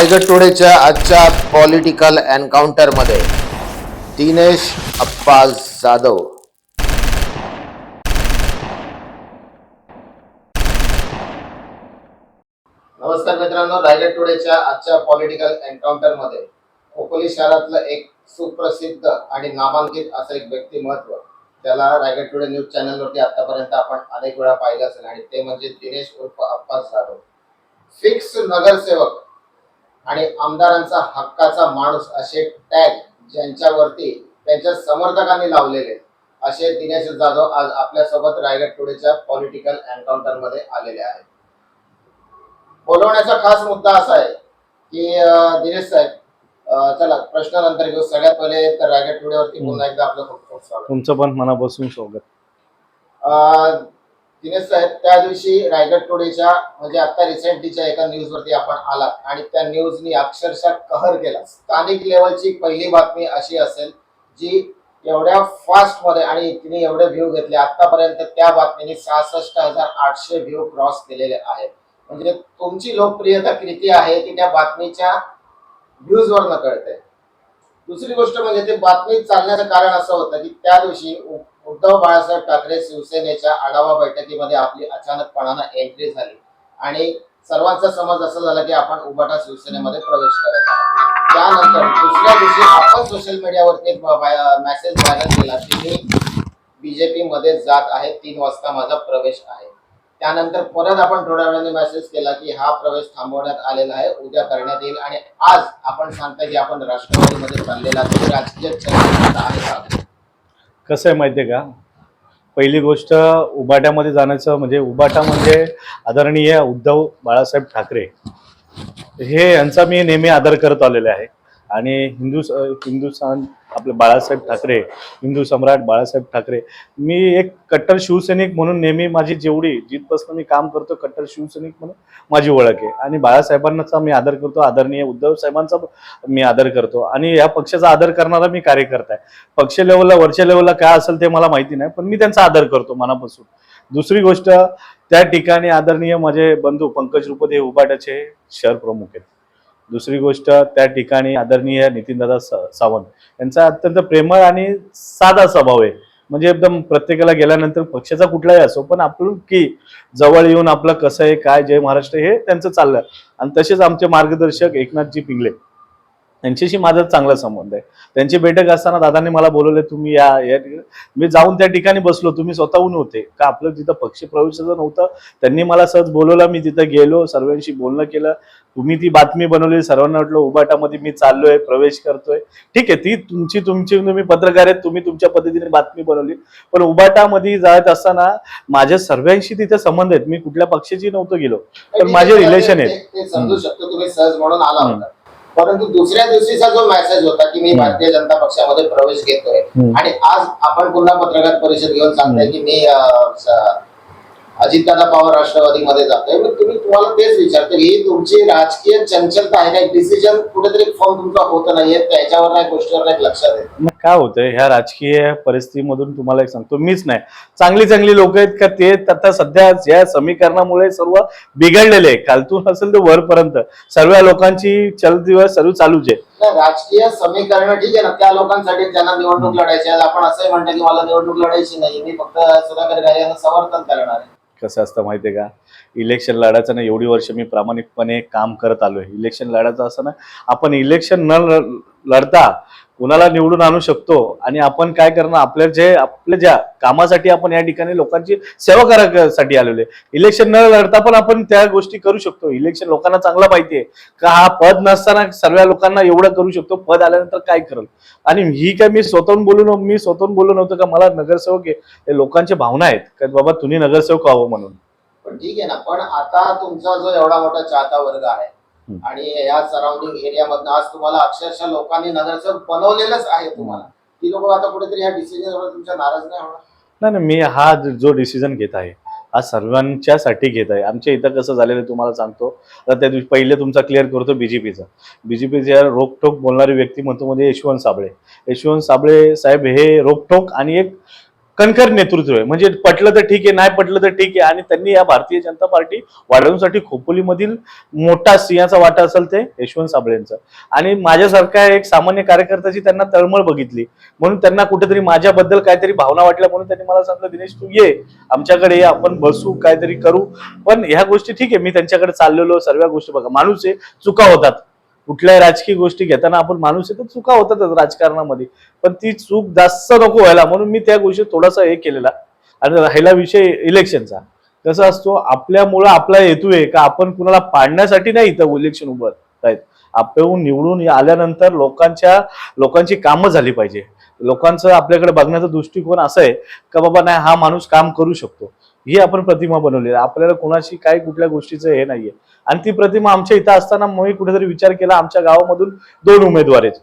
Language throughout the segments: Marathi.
रायगड टुडेच्या आजच्या पॉलिटिकल एन्काउंटरमध्ये दिनेश अप्पा जाधव. नमस्कार मित्रांनो रायगड टुडेच्या आजच्या पॉलिटिकल एन्काउंटरमध्ये खोपोली शहरातलं एक सुप्रसिद्ध आणि नामांकित असं एक व्यक्तिमत्व त्याला रायगड टुडे न्यूज चॅनलवरती आतापर्यंत आपण अनेक वेळा पाहिलं असेल आणि ते म्हणजे दिनेश उर्फ अप्पा जाधव. फिक्स नगरसेवक आणि आमदारांचा हक्काचा माणूस असे टॅग ज्यांच्यावरती त्यांच्या समर्थकांनी लावलेले असे दिनेश जाधव आज आपल्यासोबत रायगड टुडेच्या पॉलिटिकल एन्काउंटरमध्ये आलेले आहेत. बोलवण्याचा खास मुद्दा असा आहे की दिनेश साहेब चला प्रश्न नंतर घेऊ. सगळ्यात पहिले तर रायगड टुडेवरती पुन्हा एकदा आपलं तुमचं पण मनापासून स्वागत. अं, दिनेश साहेब त्या दिवशी रायगड टुडेच्या म्हणजे आता रिसेंटलीच्या एका न्यूज वरती आपण आलात आणि त्या न्यूजनी अक्षरशः कहर केला. स्थानिक लेवलची पहिली बातमी अशी असेल जी एवढ्या फास्टमध्ये आणि तिने एवढे व्ह्यू घेतले आतापर्यंत त्या बातमीने सहासष्ट हजार आठशे व्ह्यू क्रॉस केलेले आहेत. म्हणजे तुमची लोकप्रियता किती आहे ती त्या बातमीच्या व्ह्यूज वरनं कळते. दुसरी गोष्ट म्हणजे ते बातमी चालण्याचं कारण असं होतं की त्या दिवशी उद्धव बाळासाहेब ठाकरे शिवसेनेच्या आढावा बैठकीमध्ये आपली अचानकपणानं एंट्री झाली. आणि सर्वांचा समज असं झाला की आपण उबाटा शिवसेनेमध्ये प्रवेश करत आहोत. त्यानंतर दुसऱ्या दिवशी आपण सोशल मीडियावरती एक मेसेज व्हायरल केला की मी बीजेपी मध्ये जात आहे तीन वाजता माझा प्रवेश आहे. त्यानंतर परत आपण थोड्या वेळाने मेसेज केला की हा प्रवेश थांबवण्यात आलेला आहे उद्या करण्यात येईल. आणि आज आपण सांगता की आपण राष्ट्रवादीमध्ये चाललेला राजकीय चर्चा आहे. कसं आहे माहिती आहे का? पहिली गोष्ट उबाट्यामध्ये जाण्याचं म्हणजे उबाटा म्हणजे आदरणीय उद्धव बाळासाहेब ठाकरे. हे यांचा मी नेहमी आदर करत आलेले आहे. आणि हिंदू हिंदुस्थान आपले बाळासाहेब ठाकरे हिंदू सम्राट बाळासाहेब ठाकरे. मी एक कट्टर शिवसैनिक म्हणून नेहमी माझी जेवढी जिथपासून मी काम करतो कट्टर शिवसैनिक म्हणून माझी ओळख आहे. आणि बाळासाहेबांचा मी आदर करतो आदरणीय उद्धव साहेबांचा मी आदर करतो. आणि या पक्षाचा आदर करणारा मी कार्यकर्ता आहे. पक्ष लेवलला वरच्या लेवलला काय असेल ते मला माहिती नाही पण मी त्यांचा आदर करतो मनापासून. दुसरी गोष्ट त्या ठिकाणी आदरणीय माझे बंधू पंकज रुपदे हे उबाटाचे शहर प्रमुख आहेत. दुसरी गोष्ट त्या ठिकाणी आदरणीय नितीनदादा सा- सावंत यांचा अत्यंत प्रेमळ आणि साधा स्वभाव आहे. म्हणजे एकदम प्रत्येकाला गेल्यानंतर पक्षाचा कुठलाही असो पण आपण की जवळ येऊन आपलं कसं आहे काय जय महाराष्ट्र हे त्यांचं चाललं. आणि तसेच आमचे मार्गदर्शक एकनाथजी पिंगले. यांच्याशी माझा चांगला संबंध आहे. त्यांची बैठक असताना दादांनी मला बोलवले तुम्ही या या ठिकाणी." मी जाऊन त्या ठिकाणी बसलो. तुम्ही स्वतःहून होते. का आपलं तिथं पक्ष प्रवेशाचं नव्हतं त्यांनी मला सहज बोलवलं. मी तिथं गेलो सर्वांशी बोलणं केलं. तुम्ही ती बातमी बनवली. सर्वांना वाटलं उबाटामध्ये मी चाललोय प्रवेश करतोय. ठीक आहे ती तुमची तुमची तुम्ही पत्रकार आहेत. तुम्ही तुमच्या पद्धतीने बातमी बनवली. पण उबाटामध्ये जात असताना माझ्या सर्वांशी तिथे संबंध आहेत. मी कुठल्या पक्षाची नव्हतो गेलो. पण माझे रिलेशन आहेत. समजू शकतो तुम्ही सहज म्हणून आला परंतु दुसऱ्या दिवशीचा जो मेसेज होता की मी. भारतीय जनता पक्षामध्ये प्रवेश घेतोय. आणि आज आपण पुन्हा पत्रकार परिषद घेऊन सांगताय की मी अजितदादा पवार राष्ट्रवादीमध्ये जातोय मग तुम्ही तुम्हाला तेच विचारतो ही तुमची राजकीय चंचलता आहे का डिसिजन कुठेतरी फॉर्म तुमचा होत नाहीये त्याच्यावर नाही गोष्टीवर नाही लक्षात येत मग काय होतंय ह्या राजकीय परिस्थितीमधून तुम्हाला एक सांगतो मीच नाही. चांगली चांगली लोक आहेत का ते आता सध्या या समीकरणामुळे सर्व बिघडलेले आहे खालतून असेल तर वरपर्यंत. सर्व लोकांची चल दिवस सर्व चालूच आहे. राजकीय समीकरण ठीक आहे ना त्या लोकांसाठी ज्यांना निवडणूक लढायची आहे आपण असंही म्हणतो की मला निवडणूक लढायची नाही मी फक्त सुधाकर गाय यांना समर्थन करणार आहे. कसं असतं माहिती आहे का? इलेक्शन लढायचं ना एवढी वर्ष मी प्रामाणिकपणे काम करत आलोय. इलेक्शन लढायचं असं ना आपण इलेक्शन न ल- लढता कुणाला निवडून आणू शकतो आणि आपण काय करणार आपल्या जे आपल्या ज्या कामासाठी आपण या ठिकाणी लोकांची सेवा करासाठी आलेलो आहे. इलेक्शन न लढता पण आपण त्या गोष्टी करू शकतो. इलेक्शन लोकांना चांगला पाहिजे का हा पद नसताना सर्व लोकांना एवढं करू शकतो पद आल्यानंतर काय करल? आणि ही काय मी स्वतःहून बोलून मी स्वतःहून बोलू नव्हतं का मला नगरसेवक आहे हे लोकांच्या भावना आहेत. का बाबा तुम्ही नगरसेवक व्हावं म्हणून. पण ठीक आहे ना पण आता तुमचा जो एवढा मोठा चाहता वर्ग आहे आणि या सराउंडिंग एरियामधनं आज तुम्हाला अक्षरशः लोकांनी नगरसेवक बनवलेलंच आहे तुम्हाला. ती लोक आता कुठेतरी ह्या डिसिजन तुमच्या नाराज नाही होणार? नाही नाही मी हा जो डिसिजन घेत आहे हा सर्वांच्यासाठी घेत आहे. आमच्या इथं कसं झालेलं तुम्हाला सांगतो. आता त्या दिवशी पहिले तुमचा क्लिअर करतो बीजेपीचा बीजेपीच्या रोकटोक बोलणारी व्यक्तिमत्व म्हणजे यशवंत साबळे. यशवंत साबळे साहेब हे रोकटोक आणि एक कणखर नेतृत्व आहे. म्हणजे पटलं तर ठीक आहे नाही पटलं तर ठीक आहे. आणि त्यांनी या भारतीय जनता पार्टी वाढवण्यासाठी खोपोलीमधील मोठा सिंहाचा वाटा असेल ते यशवंत साबळेंचा आणि माझ्यासारख्या एक सामान्य कार्यकर्त्याची त्यांना तळमळ बघितली. म्हणून त्यांना कुठेतरी माझ्याबद्दल काहीतरी भावना वाटल्या म्हणून त्यांनी मला सांगितलं दिनेश तू ये. आमच्याकडे ये आपण बसू काहीतरी करू. पण ह्या गोष्टी ठीक आहे मी त्यांच्याकडे चाललेलो सर्व गोष्टी बघा. माणूस आहे चुका होतात. कुठल्याही राजकीय गोष्टी घेताना आपण माणूस आहे तर चुका होतातच राजकारणामध्ये. पण ती चूक जास्त नको व्हायला. म्हणून मी त्या गोष्टी थोडासा हे केलेला. आणि राहिला विषय इलेक्शनचा कसा असतो आपल्यामुळं आपला हेतू आहे का आपण कुणाला पाडण्यासाठी नाही इथं इलेक्शन उभं आहेत आपण निवडून आल्यानंतर लोकांच्या लोकांची कामं झाली पाहिजे. लोकांचं आपल्याकडे बघण्याचा दृष्टिकोन असं आहे का बाबा नाही हा माणूस काम करू शकतो. ही आपण प्रतिमा बनवली आहे. आपल्याला कोणाशी काय कुठल्या गोष्टीचं हे नाहीये. आणि ती प्रतिमा आमच्या इथं असताना मी कुठेतरी विचार केला आमच्या गावामधून दोन उमेदवार आहेत.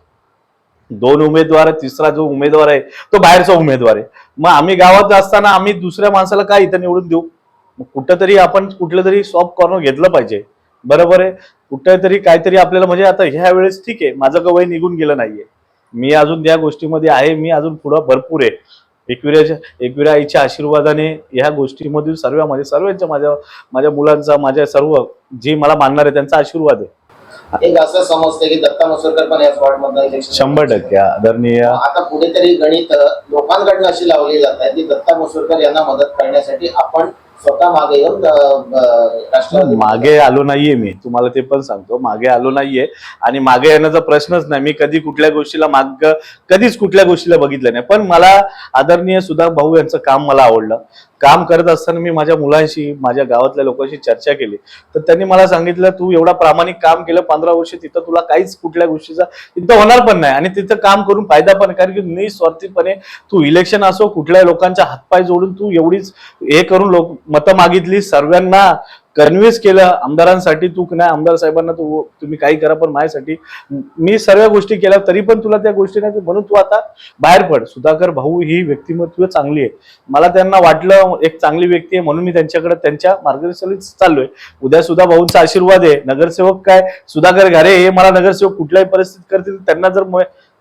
दोन उमेदवार तिसरा जो उमेदवार आहे तो बाहेरचा उमेदवार आहे. मग आम्ही गावात असताना आम्ही दुसऱ्या माणसाला काय इथं निवडून देऊ? मग कुठंतरी आपण कुठलं तरी सॉफ्ट कॉर्नर घेतलं पाहिजे. बरोबर आहे? कुठेतरी काहीतरी आपल्याला म्हणजे आता ह्या वेळेस ठीक आहे. माझं का वय निघून गेलं नाहीये. मी अजून त्या गोष्टीमध्ये आहे. मी अजून पुढं भरपूर आहे. एकविराच्या एकविरा आईच्या आशीर्वादाने ह्या गोष्टीमधील सर्व माझे सर्वांच्या माझ्या माझ्या मुलांचा माझ्या सर्व जे मला मानणार आहे त्यांचा आशीर्वाद आहे. एक असं समजतं की दत्ता मसुरकर पण याच वॉर्ड मधनं इलेक्शन शंभर टक्के आदरणीय आता कुठेतरी गणित लोकांकडनं अशी लावली जात आहे की दत्ता मसुरकर यांना मदत करण्यासाठी आपण स्वतः मागे येऊन राष्ट्रवादी मागे आलो नाहीये मी. तुम्हाला ते पण सांगतो. मागे आलो नाहीये. आणि मागे येण्याचा प्रश्नच नाही. मी कधी कुठल्या गोष्टीला माग कधीच कुठल्या गोष्टीला बघितलं नाही. पण मला आदरणीय सुधा भाऊ यांचं काम मला आवडलं. काम करत असताना मी माझ्या मुलांशी माझ्या गावातल्या लोकांशी चर्चा केली. तर त्यांनी मला सांगितलं तू एवढा प्रामाणिक काम केलं पंधरा वर्ष तिथं तुला काहीच कुठल्या गोष्टीचा तिथं होणार पण नाही. आणि तिथं काम करून फायदा पण कारण की निस्वार्थीपणे तू इलेक्शन असो कुठल्या लोकांच्या हातपाय जोडून तू एवढीच हे करून लोक मतं मागितली सर्वांना. कन्व्हिन्स केलं आमदारांसाठी तू नाही आमदार साहेबांना तू तुम्ही काही करा पण माझ्यासाठी. मी सर्व गोष्टी केल्या तरी पण तुला त्या गोष्टी नाही म्हणून तू आता बाहेर पड. सुधाकर भाऊ ही व्यक्तिमत्व चांगली आहे. मला त्यांना वाटलं एक चांगली व्यक्ती आहे म्हणून मी त्यांच्याकडे त्यांच्या मार्गदर्शनात चाललोय. उद्या सुद्धा भाऊंचा आशीर्वाद आहे. नगरसेवक काय? सुधाकर घारे हे मला नगरसेवक कुठल्याही परिस्थितीत करतील त्यांना जर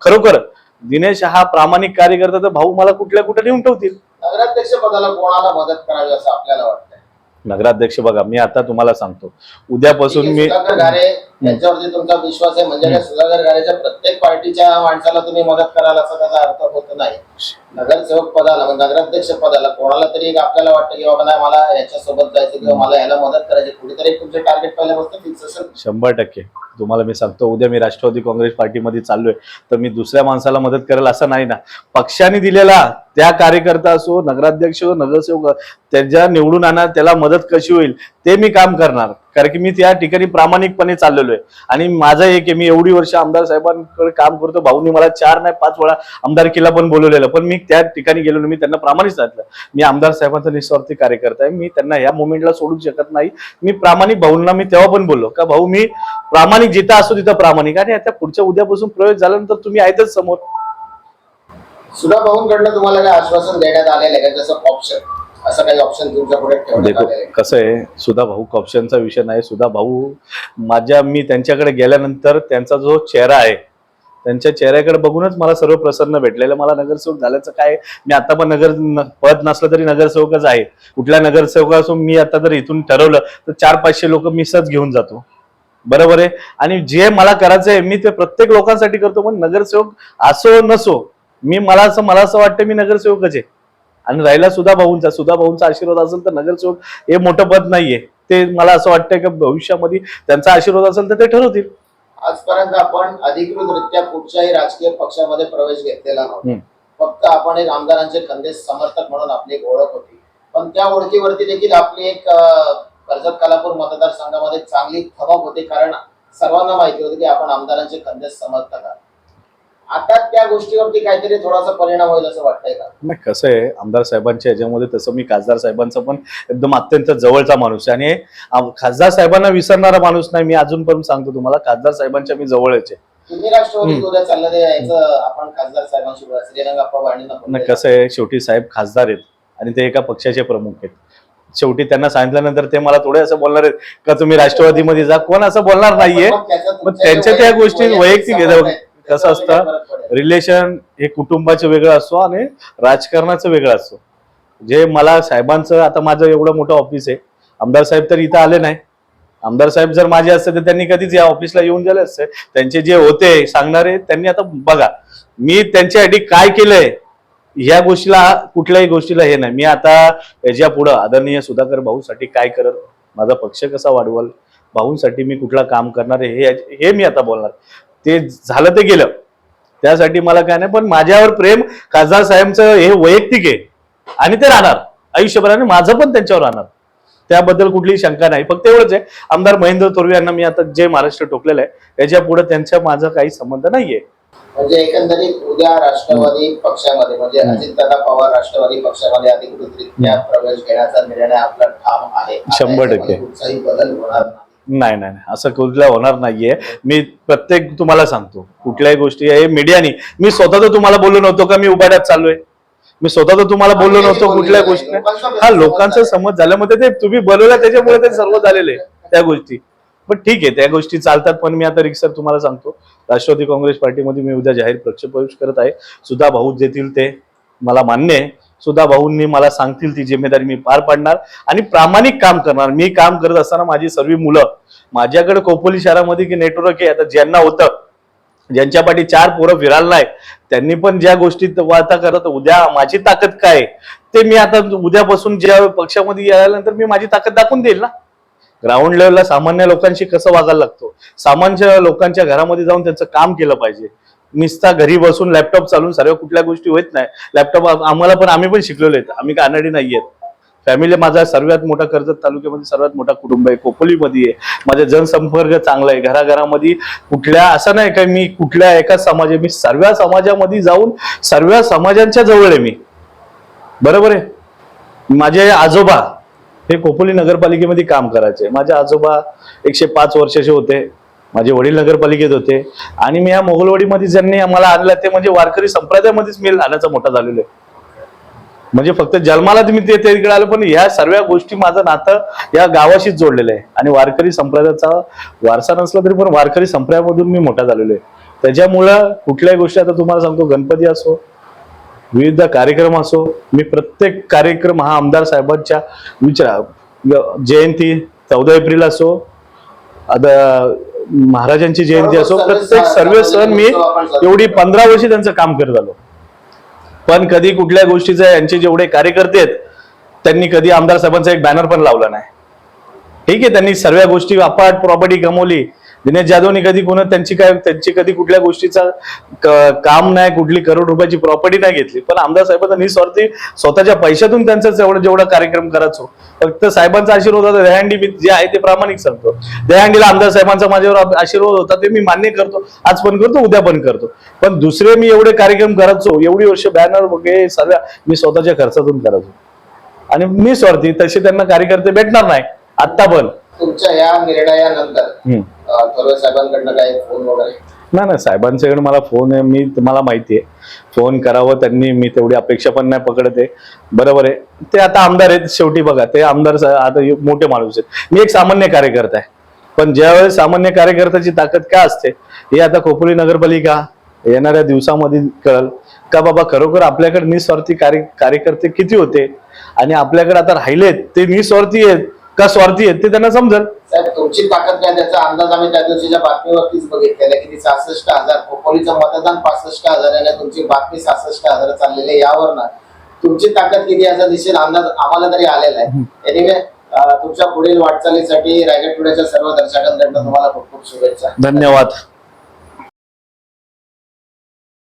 खरोखर दिनेश हा प्रामाणिक कार्यकर्ता तर भाऊ मला कुठल्या कुठे नेऊन ठेवतील? नगराध्यक्ष पदाला कोणाला मदत करावी असं आपल्याला वाटतं? नगराध्यक्ष बघा मी आता तुम्हाला सांगतो. उद्यापासून मी सुधाकर घारे यांच्यावरती तुमचा विश्वास आहे. म्हणजे काय सुधाकर घारेच्या प्रत्येक पार्टीच्या माणसाला तुम्ही मदत कराल असा त्याचा अर्थ होत नाही. नगरसेवक पदाला म्हणजे नगराध्यक्ष पदाला कोणाला तरी एक आपल्याला वाटतं की बाबा नाही मला याच्यासोबत जायचं किंवा मला याला मदत करायची. कुठेतरी तुमचे टार्गेट पहिल्यापासून फिक्स असेल. शंभर टक्के. तुम्हाला मी सांगतो उद्या मी राष्ट्रवादी काँग्रेस पार्टीमध्ये चाललोय तर मी दुसऱ्या माणसाला मदत करेल असं नाही ना. पक्षाने दिलेला त्या कार्यकर्ता असो नगराध्यक्ष नगरसेवक त्याच्या निवडून आणा त्याला मदत कशी होईल ते मी काम करणार. कारण की मी त्या ठिकाणी प्रामाणिकपणे चाललेलो आहे. आणि माझं एक आहे मी एवढी वर्ष आमदार साहेबांकडे काम करतो भाऊनी मला चार नाही पाच वेळा आमदारकीला पण बोलवलेलं. पण मी त्या ठिकाणी गेलो मी त्यांना प्रामाणिक सांगितलं. मी आमदार साहेबांचा निस्वार्थी कार्यकर्ता आहे मी त्यांना ह्या मोमेंटला सोडू शकत नाही. मी प्रामाणिक भाऊंना मी तेव्हा पण बोललो का भाऊ मी प्रामाणिक जिथं असतो तिथं प्रामाणिक. आणि आता पुढच्या उद्यापासून प्रवेश झाल्यानंतर तुम्ही आहेतच समोर. सुधा भाऊंकडनं तुम्हाला काय आश्वासन देण्यात आलेलं आहे का? जसं ऑप्शन असं काही ऑप्शन तुमच्यापुढे देखो कसं आहे सुधा भाऊ ऑप्शनचा विषय नाही. सुधा भाऊ माझ्या मी त्यांच्याकडे गेल्यानंतर त्यांचा जो चेहरा आहे त्यांच्या चेहऱ्याकडे बघूनच मला सर्व प्रसन्न भेटलेलं मला नगरसेवक झाल्याचं काय मी आता पण नगर पद नसलं तरी नगरसेवकच आहे. कुठल्या नगरसेवकासून मी आता जर इथून ठरवलं तर चार पाचशे लोक मी सहज घेऊन जातो. बरोबर आहे? आणि जे मला करायचं आहे मी ते प्रत्येक लोकांसाठी करतो पण नगरसेवक असो नसो मी मला असं मला असं वाटतं मी नगरसेवकच आहे. आणि राहिला सुधा भाऊंचा सुधा भाऊंचा आशीर्वाद असेल तर नगरसेवक हे मोठं पद नाहीये. ते मला असं वाटतंय की भविष्यामध्ये त्यांचा आशीर्वाद असेल तर ते ठरवतील. आजपर्यंत आपण अधिकृतरित्या कुठच्याही राजकीय पक्षामध्ये प्रवेश घेतलेला नव्हता. फक्त आपण एक आमदारांचे खंदे समर्थक म्हणून आपली एक ओळख होती. पण त्या ओळखीवरती देखील आपली एक कर्जत कालापूर मतदारसंघामध्ये चांगली थमक होती कारण सर्वांना माहिती होती की आपण आमदारांचे खंदे समर्थक आहात. आता त्या गोष्टीवरती काहीतरी थोडासा परिणाम होईल असं वाटतंय का? नाही कसं आहे आमदार साहेबांच्या ह्याच्यामध्ये तसं मी खासदार साहेबांचा पण एकदम अत्यंत जवळचा माणूस आहे. आणि खासदार साहेबांना विसरणारा माणूस नाही मी अजून पण सांगतो तुम्हाला खासदार साहेबांच्या मी जवळच आहे. तुम्ही राष्ट्रवादी. उद्या चाललं यायचं आपण खासदार. कसं आहे शेवटी साहेब खासदार आहेत आणि ते एका पक्षाचे प्रमुख आहेत. शेवटी त्यांना सांगितल्यानंतर ते मला थोडे असं बोलणार आहेत का तुम्ही राष्ट्रवादीमध्ये जा? कोण असं बोलणार नाहीये. मग त्यांच्या त्या गोष्टी वैयक्तिक. कसं असतं? रिलेशन हे कुटुंबाचं वेगळं असतो आणि राजकारणाचं वेगळं असतो जे मला साहेबांचं आता माझं एवढं मोठं ऑफिस आहे. आमदार साहेब तर इथं आले नाही. आमदार साहेब जर माझे असते तर त्यांनी कधीच या ऑफिसला येऊन गेले असते. त्यांचे जे होते सांगणारे त्यांनी आता बघा मी त्यांच्यासाठी काय केलंय ह्या गोष्टीला कुठल्याही गोष्टीला हे नाही. मी आता याच्या पुढं आदरणीय सुधाकर भाऊसाठी काय करत माझा पक्ष कसा वाढवल भाऊंसाठी मी कुठला काम करणार आहे हे हे मी आता बोलणार. ते झालं ते गेलं. त्यासाठी मला काय नाही पण माझ्यावर प्रेम खासदार साहेबचं हे वैयक्तिक आहे. आणि ते राहणार. आयुष्यभराने माझं पण त्यांच्यावर राहणार. त्याबद्दल कुठलीही शंका नाही. फक्त एवढंच आहे आमदार महेंद्र तोरवे यांना मी आता जे महाराष्ट्र टोकलेलं आहे त्याच्या पुढे त्यांच्या माझा काही संबंध नाहीये. म्हणजे एकंदरित उद्या राष्ट्रवादी पक्षामध्ये म्हणजे. अजितदादा पवार राष्ट्रवादी पक्षामध्ये अधिकृतरित्या प्रवेश घेण्याचा निर्णय आपला ठाम आहे. शंभर टक्के. बदल होणार नाही नाही नाही. असं कुठल्या होणार नाहीये. मी प्रत्येक तुम्हाला सांगतो कुठल्याही गोष्टी हे मीडियानी मी स्वतः तर तुम्हाला बोललो नव्हतो का मी उभाड्यात चाललोय? मी स्वतः तर तुम्हाला बोललो नव्हतो कुठल्या गोष्टी. हा लोकांचा समज झाल्यामध्ये ते तुम्ही बोलवलं त्याच्यामुळे ते सर्व झालेले आहे, त्या गोष्टी. पण ठीक आहे त्या गोष्टी चालतात पण मी आता रिक्सर तुम्हाला सांगतो. राष्ट्रवादी काँग्रेस पार्टीमध्ये मी उद्या जाहीर पक्ष प्रवेश करत आहे. सुद्धा भाऊ देतील ते. मला मान्य आहे. सुद्धा भाऊंनी मला सांगतील ती जिम्मेदारी मी पार पाडणार आणि प्रामाणिक काम करणार. मी काम करत असताना माझी सर्व मुलं माझ्याकडे कोपोली शहरामध्ये की नेटवर्क आहे आता ज्यांना होतं ज्यांच्या पाठी चार पोरं फिरायला नाही त्यांनी पण ज्या गोष्टी वार्ता करत उद्या माझी ताकद काय? आहे, ते मी आता उद्यापासून ज्या पक्षामध्ये यायल्यानंतर मी माझी ताकद दाखवून देईल ना. ग्राउंड लेवलला सामान्य लोकांशी कसं वागायला लागतो? सामान्य लोकांच्या घरामध्ये जाऊन त्यांचं काम केलं पाहिजे. मिसता घरी बसून लॅपटॉप चालून सर्व कुठल्या गोष्टी होत नाही. लॅपटॉप आम्हाला पण आम्ही पण शिकलेलो आहेत. आम्ही काय अनाडी नाही आहेत फॅमिली माझा सर्वात मोठा कर्जत तालुक्यामध्ये सर्वात मोठा कुटुंब आहे. कोपोलीमध्ये आहे. माझा जनसंपर्क चांगला आहे. घराघरामध्ये कुठल्या असं नाही का मी कुठल्या एका समाज मी सर्व समाजामध्ये जाऊन सर्व समाजांच्या जवळ आहे मी. बरोबर आहे? माझे आजोबा हे कोपोली नगरपालिकेमध्ये काम करायचे. माझे आजोबा एकशे पाच वर्षाचे होते. माझे वडील नगरपालिकेत होते. आणि मी या मोगलवाडीमध्ये ज्यांनी आम्हाला आणलं ते म्हणजे वारकरी संप्रदायामध्येच मी लहानाचा मोठा झालेलो आहे. म्हणजे फक्त जन्मालाच मी ते ते इकडे पण ह्या सर्व गोष्टी माझं नातं या गावाशीच जोडलेलं आहे. आणि वारकरी संप्रदायाचा वारसा नसला तरी पण वारकरी संप्रदायामधून मी मोठा झालेलो आहे. त्याच्यामुळं कुठल्याही गोष्टी आता तुम्हाला सांगतो गणपती असो विविध कार्यक्रम असो मी प्रत्येक कार्यक्रम हा आमदार साहेबांच्या विचार जयंती चौदा एप्रिल असो आता महाराजांची जयंती असो प्रत्येक सर्व सण मी एवढी पंधरा वर्षी त्यांचं काम करत आलो. पण कधी कुठल्या गोष्टीचं यांचे जेवढे कार्यकर्ते आहेत त्यांनी कधी आमदार साहेबांचा एक बॅनर पण लावला नाही. ठीक आहे त्यांनी सर्व गोष्टी अपार्ट प्रॉपर्टी कमवली. दिनेश जाधवनी कधी कोणा त्यांची काय त्यांची कधी कुठल्या गोष्टीचा काम नाही कुठली करोड रुपयाची प्रॉपर्टी नाही घेतली. पण आमदार साहेबांचा निस्वार्थी स्वतःच्या पैशातून त्यांचं जेवढं जेवढा कार्यक्रम करायचो फक्त साहेबांचा आशीर्वाद होता दहंडी मी जे आहे ते प्रामाणिक सांगतो. दहंडीला आमदार साहेबांचा माझ्यावर आशीर्वाद होता ते मी मान्य करतो आज पण करतो उद्या पण करतो. पण दुसरे मी एवढे कार्यक्रम करायचो एवढी वर्ष बॅनर वगैरे सर्व मी स्वतःच्या खर्चातून करायचो. आणि मी स्वार्थी तसे त्यांना कार्यकर्ते भेटणार नाही आत्ता पण. तुमच्या या निर्णयानंतर थोरवे साहेबांकडनं काही फोन वगैरे? नाही नाही साहेबांच्याकडे मला फोन आहे मी तुम्हाला माहिती आहे. फोन करावं त्यांनी मी तेवढी अपेक्षा पण नाही पकडत आहे. बरोबर आहे. ते आता आमदार आहेत शेवटी बघा ते आमदार आता मोठे माणूस आहेत. मी एक सामान्य कार्यकर्ता आहे. पण ज्यावेळेस सामान्य कार्यकर्त्याची ताकद काय असते हे आता खोपोली नगरपालिका येणाऱ्या दिवसामध्ये कळल. का बाबा खरोखर आपल्याकडे निस्वार्थी कार्य कार्यकर्ते किती होते? आणि आपल्याकडे आता राहिलेत ते निस्वार्थी आहेत. का स्वार्थी आहेत ते त्यांना समजेल. साहेब तुमची ताकद काय? त्याचा अंदाज आम्ही त्या दिवशीच्या बातमीवरतीच बघितलेला की सहासष्ट हजार कोपोलीचं मतदान पासष्ट हजार आहे आणि तुमची बातमी सहासष्ट हजार चाललेली आहे यावर ना. तुमची ताकद किती याचा दिसेल अंदाज आम्हाला तरी आलेला आहे. एनिवे तुमच्या पुढील वाटचालीसाठी रायगड टुडेच्या सर्व दर्शकांकडनं तुम्हाला खूप खूप शुभेच्छा. धन्यवाद.